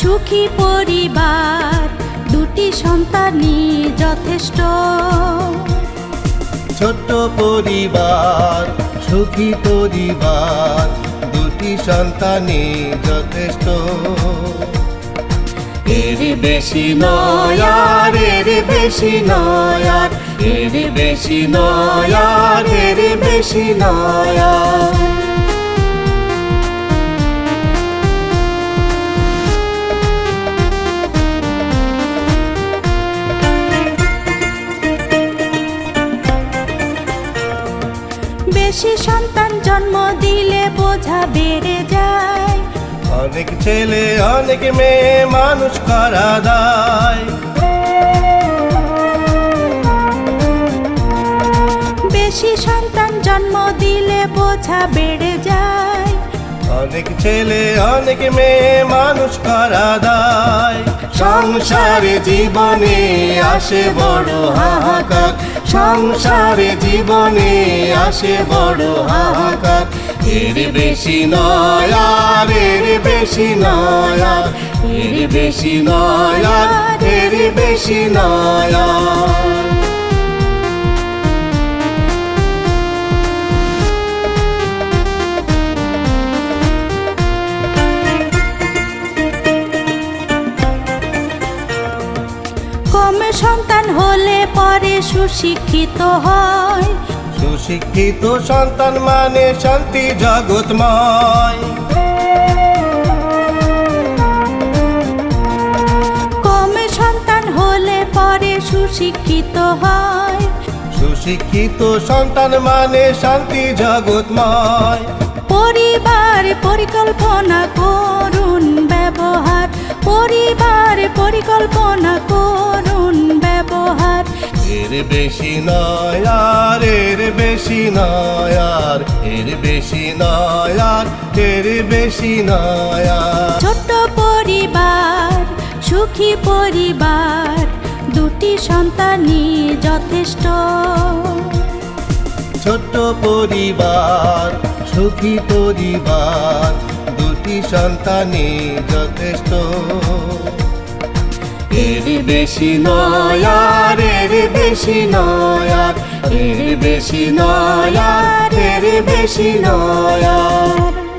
সুখী পরিবার দুটি সন্তানই যথেষ্ট। ছোট্ট পরিবার সুখী পরিবার দুটি সন্তানই যথেষ্ট। এর বেশি নয়ার এর বেশি নয়ার এর বেশি নয়ার এর বেশি নয়ার বেশি সন্তান জন্ম দিলে বোঝা বেড়ে যায়। অনেক ছেলে অনেক মেয়ে মানুষ করা দায়। বেশি সন্তান জন্ম দিলে বোঝা বেড়ে যায়। অনেক ছেলে অনেক মেয়ে মানুষ করা দায়। সংসারে জীবনে আসে বড় হাহাকার। সংসারে জীবনে আসে বড় হাহাকার। এর বেশি নয় এর বেশি নয় এর বেশি নয় এর বেশি নয় সন্তান হলে পরে সুশিক্ষিত হয়। সুশিক্ষিত সন্তান মানে শান্তি জগৎময়। কমে সন্তান হলে পরে সুশিক্ষিত হয়। সুশিক্ষিত সন্তান মানে শান্তি জগৎময়। পরিবার পরিকল্পনা করুন ব্যবহার। পরিবার পরিকল্পনা করুন ব্যবহার এর বেশি নয় আর এর বেশি নয় আর এর বেশি নয় আর এর বেশি নয় আর। ছোট্ট পরিবার সুখী পরিবার দুটি সন্তানই যথেষ্ট। ছোট পরিবার সুখী পরিবার দুটি সন্তানই যথেষ্ট। বেশি নয়ার এর বেশি নয় আর এর বেশি নয়ার এর বেশি নয় আর।